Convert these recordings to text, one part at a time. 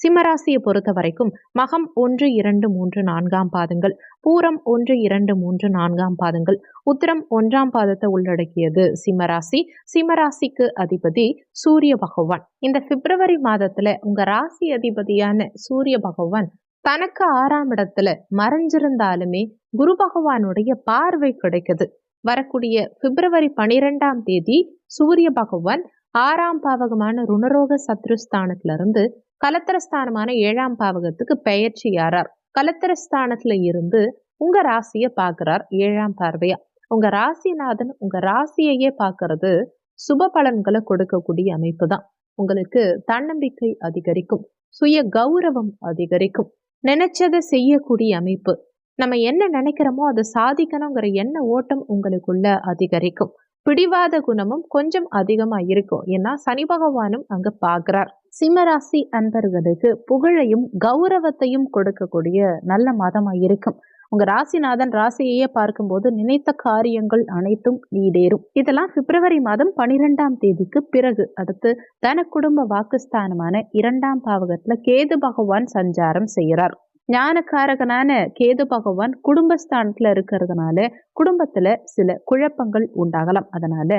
சிம்மராசியை பொறுத்த வரைக்கும் மகம் ஒன்று இரண்டு மூன்று நான்காம் பாதங்கள் பூரம் ஒன்று இரண்டு மூன்று நான்காம் பாதங்கள் உத்திரம் ஒன்றாம் பாதத்தை உள்ளடக்கியது சிம்மராசி. சிம்மராசிக்கு அதிபதி சூரிய பகவான். இந்த பிப்ரவரி மாதத்துல உங்க ராசி அதிபதியான சூரிய பகவான் தனக்கு ஆறாம் இடத்துல மறைஞ்சிருந்தாலுமே குரு பகவானுடைய பார்வை கிடைக்குது. வரக்கூடிய பிப்ரவரி பனிரெண்டாம் தேதி சூரிய பகவான் ஆறாம் பாவகமான ருணரோக சத்ருஸ்தானத்துல இருந்து கலத்திரஸ்தானமான ஏழாம் பாவகத்துக்கு பெயர்ச்சி யாரார் கலத்திரஸ்தானத்துல இருந்து உங்க ராசிய பாக்குறார் ஏழாம் பார்வையா. உங்க ராசிநாதன் உங்க ராசியையே பாக்குறது சுப பலன்களை கொடுக்கக்கூடிய அமைப்பு தான். உங்களுக்கு தன்னம்பிக்கை அதிகரிக்கும் சுய கௌரவம் அதிகரிக்கும் நினைச்சதை செய்யக்கூடிய அமைப்பு. நம்ம என்ன நினைக்கிறோமோ அதை சாதிக்கணுங்கிற எண்ண ஓட்டம் உங்களுக்குள்ள அதிகரிக்கும். பிடிவாத குணமும் கொஞ்சம் அதிகமாக இருக்கும். ஏன்னா சனி பகவானும் அங்கே பார்க்கிறார். சிம்மராசி அன்பர்களுக்கு புகழையும் கௌரவத்தையும் கொடுக்கக்கூடிய நல்ல மாதமாக இருக்கும். உங்க ராசிநாதன் ராசியையே பார்க்கும்போது நினைத்த காரியங்கள் அனைத்தும் நீடேறும். இதெல்லாம் பிப்ரவரி மாதம் பனிரெண்டாம் தேதிக்கு பிறகு அடுத்து தன குடும்ப வாக்குஸ்தானமான இரண்டாம் பாவகத்துல கேது பகவான் சஞ்சாரம் செய்கிறார். ஞானக்காரகனான கேது பகவான் குடும்பஸ்தானத்துல இருக்கிறதுனால குடும்பத்துல சில குழப்பங்கள் உண்டாகலாம். அதனால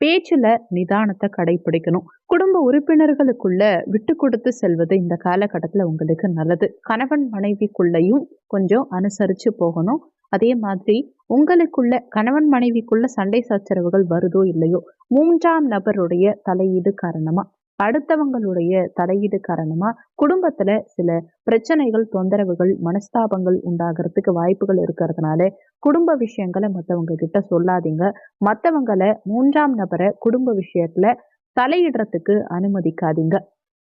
பேச்சுல நிதானத்தை கடைபிடிக்கணும். குடும்ப உறுப்பினர்களுக்குள்ள விட்டு கொடுத்து செல்வது இந்த காலகட்டத்துல உங்களுக்கு நல்லது. கணவன் மனைவிக்குள்ளையும் கொஞ்சம் அனுசரிச்சு போகணும். அதே மாதிரி உங்களுக்குள்ள கணவன் மனைவிக்குள்ள சண்டை சச்சரவுகள் வருதோ இல்லையோ மூன்றாம் நபருடைய தலையீடு காரணமா அடுத்தவங்களுடைய தலையீடு காரணமா குடும்பத்துல சில பிரச்சனைகள் தொந்தரவுகள் மனஸ்தாபங்கள் உண்டாகிறதுக்கு வாய்ப்புகள் இருக்கிறதுனால குடும்ப விஷயங்களை மற்றவங்க கிட்ட சொல்லாதீங்க. மற்றவங்களை மூன்றாம் நபரை குடும்ப விஷயத்துல தலையிடுறதுக்கு அனுமதிக்காதீங்க.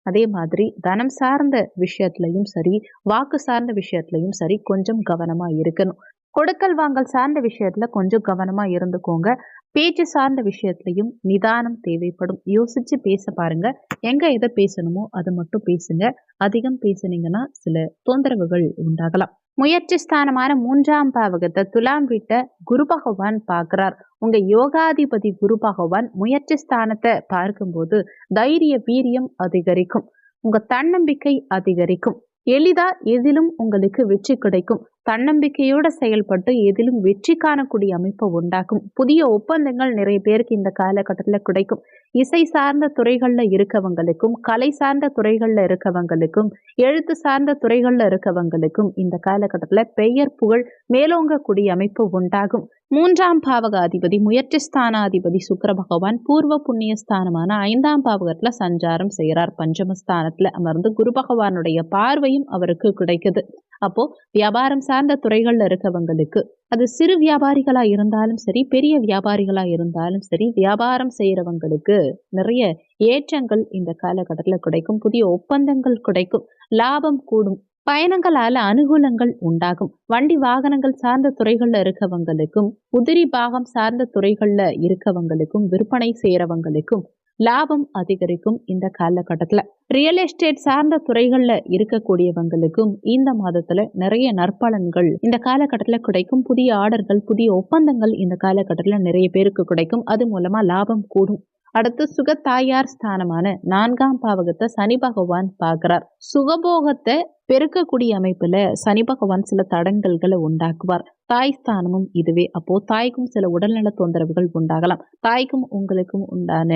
அதே மாதிரி தனம் சார்ந்த விஷயத்துலையும் சரி வாக்கு சார்ந்த விஷயத்துலையும் சரி கொஞ்சம் கவனமா இருக்கணும். கொடுக்கல் வாங்கல் சார்ந்த விஷயத்துல கொஞ்சம் கவனமா இருந்துக்கோங்க. பேச்சு சார்ந்த விஷயத்துலையும் நிதானம் தேவைப்படும். யோசிச்சு பேச பாருங்க. எங்க எதை பேசணுமோ அது மட்டும் பேசுங்க. அதிகம் பேசுனீங்கன்னா சில தொந்தரவுகள் உண்டாகலாம். முயற்சி ஸ்தானமான மூன்றாம் பாவகத்தை துலாம் வீட்டை குரு பகவான் பார்க்கிறார். உங்க யோகாதிபதி குரு பகவான் முயற்சி ஸ்தானத்தை பார்க்கும்போது தைரிய வீரியம் அதிகரிக்கும். உங்க தன்னம்பிக்கை அதிகரிக்கும். எளிதா எதிலும் உங்களுக்கு வெற்றி கிடைக்கும். தன்னம்பிக்கையோட செயல்பட்டு எதிலும் வெற்றி காணக்கூடிய அமைப்பை உண்டாக்கும். புதிய ஒப்பந்தங்கள் நிறைய பேருக்கு இந்த காலகட்டத்தில் கிடைக்கும். இசை சார்ந்த துறைகளில் இருக்கவங்களுக்கும் கலை சார்ந்த துறைகளில் இருக்கவங்களுக்கும் எழுத்து சார்ந்த துறைகளில் இருக்கவங்களுக்கும் இந்த காலகட்டத்தில் பெயர் புகழ் மேலோங்கக்கூடிய அமைப்பு உண்டாகும். மூன்றாம் பாவக அதிபதி முயற்சி ஸ்தானாதிபதி சுக்கர பகவான் பூர்வ புண்ணிய ஸ்தானமான ஐந்தாம் பாவகத்தில் சஞ்சாரம் செய்கிறார் பஞ்சமஸ்தானத்தில் அமர்ந்து குரு பகவானுடைய பார்வையும் அவருக்கு கிடைக்குது. அப்போ வியாபாரம் சார்ந்த துறைகள்ல இருக்கவங்களுக்கு அது சிறு வியாபாரிகளா இருந்தாலும் சரி பெரிய வியாபாரிகளா இருந்தாலும் சரி வியாபாரம் செய்யறவங்களுக்கு நிறைய ஏற்றங்கள் இந்த காலகட்டத்தில் கிடைக்கும். புதிய ஒப்பந்தங்கள் கிடைக்கும். லாபம் கூடும். பயணங்களால அனுகூலங்கள் உண்டாகும். வண்டி வாகனங்கள் சார்ந்த துறைகள்ல இருக்கவங்களுக்கும் உதிரி பாகம் சார்ந்த துறைகள்ல இருக்கவங்களுக்கும் விற்பனை செய்யறவங்களுக்கும் லாபம் அதிகரிக்கும் இந்த காலகட்டத்தில். ரியல் எஸ்டேட் சார்ந்த துறைகளில் இருக்கக்கூடியவங்களுக்கும் இந்த மாதத்தில் நிறைய நற்பலன்கள் இந்த காலகட்டத்தில் கிடைக்கும் புதிய ஆர்டர்கள் புதிய ஒப்பந்தங்கள் இந்த காலகட்டத்தில் நிறைய பேருக்கு கிடைக்கும். அது மூலமாக லாபம் கூடும். அடுத்து சுகத்தாயார் ஸ்தானமான நான்காம் பாவகத்தை சனி பகவான் பார்க்கிறார். சுகபோகத்தை பெருக்கக்கூடிய அமைப்புல சனி பகவான் சில தடங்கல்களை உண்டாக்குவார். தாய் ஸ்தானமும் இதுவே. அப்போ தாய்க்கும் சில உடல்நல தொந்தரவுகள் உண்டாகலாம். தாய்க்கும் உங்களுக்கும் உண்டான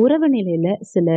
உறவு நிலையில சில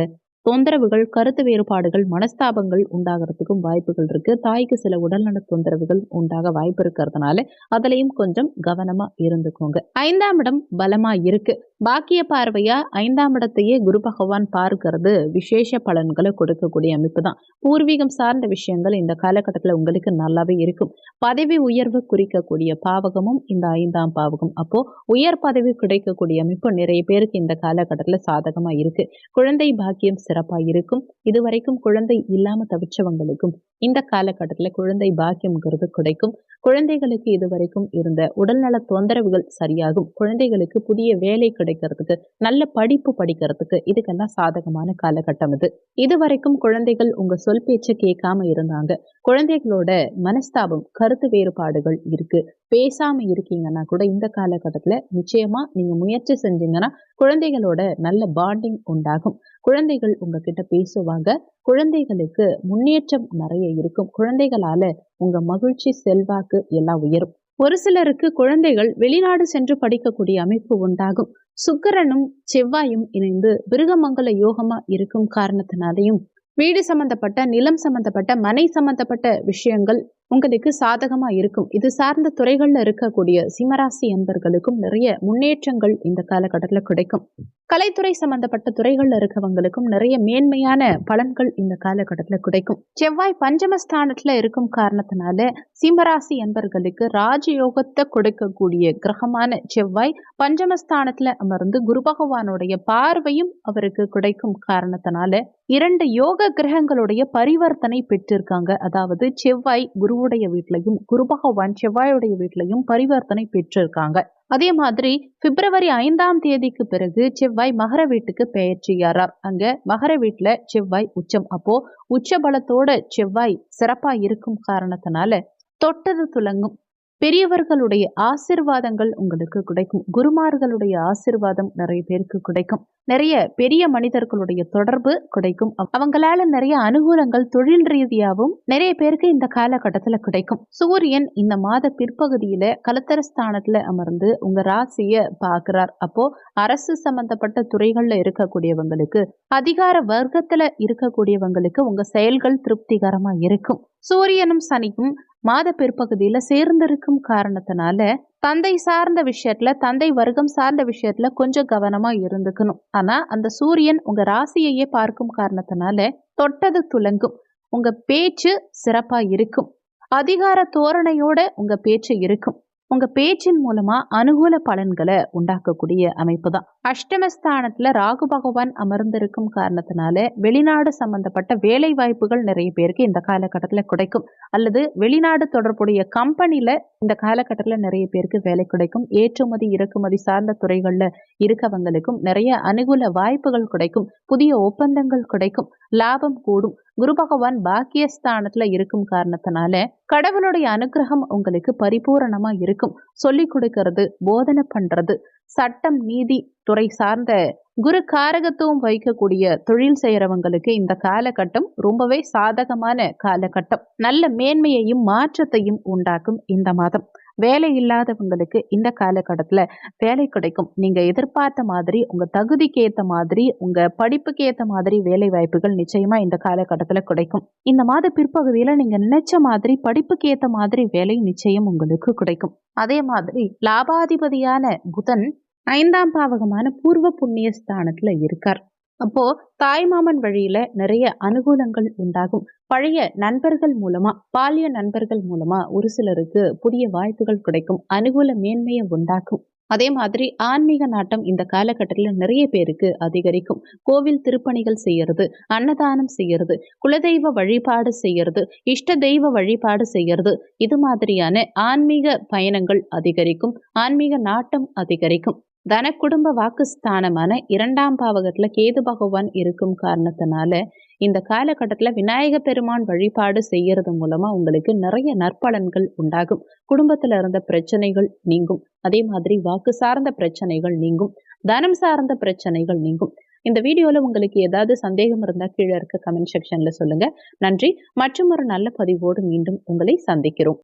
தொந்தரவுகள் கருத்து வேறுபாடுகள் மனஸ்தாபங்கள் உண்டாகிறதுக்கும் வாய்ப்புகள் இருக்கு. தாய்க்கு சில உடல்நல தொந்தரவுகள் உண்டாக வாய்ப்பு இருக்கிறதுனால அதுலயும் கொஞ்சம் கவனமா இருந்துக்கோங்க. ஐந்தாம் இடம் பலமா இருக்கு. பாக்கிய பார்வையா ஐந்தாம் இடத்தையே குரு பகவான் பார்க்கிறது விசேஷ பலன்களை கொடுக்கக்கூடிய அமைப்பு தான் பூர்வீகம் சார்ந்த விஷயங்கள் இந்த காலகட்டத்தில் உங்களுக்கு நல்லாவே இருக்கும். பதவி உயர்வு குறிக்கக்கூடிய பாவகமும் இந்த ஐந்தாம் பாவகம். அப்போ உயர் பதவி கிடைக்கக்கூடிய அமைப்பு நிறைய பேருக்கு இந்த காலகட்டத்தில் சாதகமா இருக்கு. குழந்தை பாக்கியம் சிறப்பா இருக்கும். இதுவரைக்கும் குழந்தை இல்லாம தவிச்சவங்களுக்கும் இந்த காலகட்டத்தில் குழந்தை பாக்கியம்ங்கிறது கிடைக்கும். குழந்தைகளுக்கு இதுவரைக்கும் இருந்த உடல்நல தொந்தரவுகள் சரியாகும். குழந்தைகளுக்கு புதிய வேலை கிடைக்கிறதுக்கு நல்ல படிப்பு படிக்கிறதுக்கு இதுக்கெல்லாம் சாதகமான காலகட்டம் இது. இதுவரைக்கும் குழந்தைகள் உங்க சொல் பேச்சை கேட்காம இருந்தாங்க. குழந்தைகளோட மனஸ்தாபம் கருத்து வேறுபாடுகள் இருக்கு. பேசாம இருக்கீங்கன்னா கூட இந்த காலகட்டத்துல நிச்சயமா நீங்க முயற்சி செஞ்சீங்கன்னா குழந்தைகளோட நல்ல பாண்டிங் உண்டாகும். குழந்தைகள் உங்ககிட்ட பேசுவாங்க. குழந்தைகளுக்கு முன்னேற்றம் நிறைய இருக்கும். குழந்தைகளால உங்க மகிழ்ச்சி செல்வாக்கு எல்லாம் உயரும். ஒரு சிலருக்கு குழந்தைகள் வெளிநாடு சென்று படிக்கக்கூடிய அமைப்பு உண்டாகும். சுக்கரனும் செவ்வாயும் இணைந்து விருகமங்கல யோகமா இருக்கும் காரணத்தினாலையும் வீடு சம்பந்தப்பட்ட நிலம் சம்பந்தப்பட்ட மனை சம்பந்தப்பட்ட விஷயங்கள் உங்களுக்கு சாதகமா இருக்கும். இது சார்ந்த துறைகள்ல இருக்கக்கூடிய சிம்மராசி என்பர்களுக்கும் நிறைய முன்னேற்றங்கள் இந்த காலகட்டத்தில் கிடைக்கும். கலைத்துறை சம்பந்தப்பட்ட துறைகள்ல இருக்கவங்களுக்கும் நிறைய மேன்மையான பலன்கள் இந்த காலகட்டத்தில் கிடைக்கும். செவ்வாய் பஞ்சமஸ்தானத்துல இருக்கும் காரணத்தினால சிம்மராசி என்பர்களுக்கு ராஜயோகத்தை கொடுக்கக்கூடிய கிரகமான செவ்வாய் பஞ்சமஸ்தானத்துல அமர்ந்து குரு பகவானுடைய பார்வையும் அவருக்கு கிடைக்கும் காரணத்தினால இரண்டு யோக கிரகங்களுடைய பரிவர்த்தனை பெற்றிருக்காங்க. அதாவது செவ்வாய் குருவுடைய வீட்லையும் குருபகவான் செவ்வாயுடைய வீட்லையும் பரிவர்த்தனை பெற்றிருக்காங்க. அதே மாதிரி பிப்ரவரி ஐந்தாம் தேதிக்கு பிறகு செவ்வாய் மகர வீட்டுக்கு பெயர்ச்சியாரார் அங்க மகர வீட்டுல செவ்வாய் உச்சம். அப்போ உச்ச பலத்தோட செவ்வாய் சிறப்பா இருக்கும் காரணத்தினால தொட்டது துலங்கும். பெரியவர்களுடைய ஆசிர்வாதங்கள் உங்களுக்கு கிடைக்கும். குருமார்களுடைய ஆசிர்வாதம் நிறைய பேருக்கு கிடைக்கும். நிறைய பெரிய மனிதர்களுடைய தொடர்பு கிடைக்கும். அவங்களால நிறைய அனுகூலங்கள் தொழில் ரீதியாகவும் நிறைய பேருக்கு இந்த காலகட்டத்துல கிடைக்கும். சூரியன் இந்த மாத பிற்பகுதியில கலத்தரஸ்தானத்துல அமர்ந்து உங்க ராசிய பாக்குறார் அப்போ அரசு சம்பந்தப்பட்ட துறைகள்ல இருக்கக்கூடியவங்களுக்கு அதிகார வர்க்கத்துல இருக்கக்கூடியவங்களுக்கு உங்க செயல்கள் திருப்திகரமா இருக்கும். சூரியனும் சனியும் மாத பிற்பகுதியில சேர்ந்திருக்கும் காரணத்தினால தந்தை சார்ந்த விஷயத்துல தந்தை வர்க்கம் சார்ந்த விஷயத்துல கொஞ்சம் கவனமா இருந்துக்கணும். ஆனா அந்த சூரியன் உங்க ராசியையே பார்க்கும் காரணத்தினால தொட்டது துலங்கும். உங்க பேச்சு சிறப்பா இருக்கும். அதிகார தோரணையோட உங்க பேச்சு இருக்கும். உங்க பேச்சின் மூலமா அனுகூல பலன்களை உண்டாக்கக்கூடிய அமைப்பு தான். அஷ்டமஸ்தானத்துல ராகு பகவான் அமர்ந்திருக்கும் காரணத்தினால வெளிநாடு சம்பந்தப்பட்ட வேலை வாய்ப்புகள் நிறைய பேருக்கு இந்த காலகட்டத்தில் கிடைக்கும். அல்லது வெளிநாடு தொடர்புடைய கம்பெனில இந்த காலகட்டத்தில் நிறைய பேருக்கு வேலை கிடைக்கும். ஏற்றுமதி இறக்குமதி சார்ந்த துறைகளில் இருக்கவங்களுக்கும் நிறைய அனுகூல வாய்ப்புகள் கிடைக்கும். புதிய ஒப்பந்தங்கள் கிடைக்கும். லாபம் கூடும். குரு பகவான் பாக்கியஸ்தானத்துல இருக்கும் காரணத்தினால கடவுளுடைய அனுகிரகம் உங்களுக்கு பரிபூரணமா இருக்கும். சொல்லி கொடுக்கறது போதனை பண்றது சட்டம் நீதி துறை சார்ந்த குரு காரகத்துவம் வைக்கக்கூடிய தொழில் செய்யறவங்களுக்கு இந்த காலகட்டம் ரொம்பவே சாதகமான காலகட்டம். நல்ல மேன்மையையும் மாற்றத்தையும் உண்டாக்கும் இந்த மாதம். வேலை இல்லாதவங்களுக்கு இந்த காலகட்டத்தில் வேலை கிடைக்கும். நீங்கள் எதிர்பார்த்த மாதிரி உங்கள் தகுதிக்கு ஏற்ற மாதிரி உங்கள் படிப்புக்கு ஏற்ற மாதிரி வேலை வாய்ப்புகள் நிச்சயமாக இந்த காலகட்டத்தில் கிடைக்கும். இந்த மாத பிற்பகுதியில் நீங்கள் நினைச்ச மாதிரி படிப்புக்கு ஏற்ற மாதிரி வேலை நிச்சயம் உங்களுக்கு கிடைக்கும். அதே மாதிரி லாபாதிபதியான புதன் ஐந்தாம் பாவகமான பூர்வ புண்ணிய ஸ்தானத்தில் இருக்கார். அப்போ தாய்மாமன் வழியில நிறைய அனுகூலங்கள் உண்டாகும். பழைய நண்பர்கள் மூலமா பாலிய நண்பர்கள் மூலமா ஒரு சிலருக்கு புதிய வாய்ப்புகள் கிடைக்கும். அனுகூல மேன்மையை உண்டாக்கும். அதே மாதிரி ஆன்மீக நாட்டம் இந்த காலகட்டத்தில் நிறைய பேருக்கு அதிகரிக்கும். கோவில் திருப்பணிகள் செய்யறது அன்னதானம் செய்யறது குலதெய்வ வழிபாடு செய்யறது இஷ்ட தெய்வ வழிபாடு செய்யறது இது மாதிரியான ஆன்மீக பயணங்கள் அதிகரிக்கும். ஆன்மீக நாட்டம் அதிகரிக்கும். தன குடும்ப வாக்குஸ்தானமான இரண்டாம் பாவகத்தில் கேது பகவான் இருக்கும் காரணத்தினால இந்த காலகட்டத்தில் விநாயக பெருமான் வழிபாடு செய்யறது மூலமா உங்களுக்கு நிறைய நற்பலன்கள் உண்டாகும். குடும்பத்தில் இருந்த பிரச்சனைகள் நீங்கும். அதே மாதிரி வாக்கு சார்ந்த பிரச்சனைகள் நீங்கும். தனம் சார்ந்த பிரச்சனைகள் நீங்கும். இந்த வீடியோவில் உங்களுக்கு ஏதாவது சந்தேகம் இருந்தால் கீழே இருக்க கமெண்ட் செக்ஷனில் சொல்லுங்கள் நன்றி. மற்றும் ஒரு நல்ல பதிவோடு மீண்டும் உங்களை சந்திக்கிறோம்.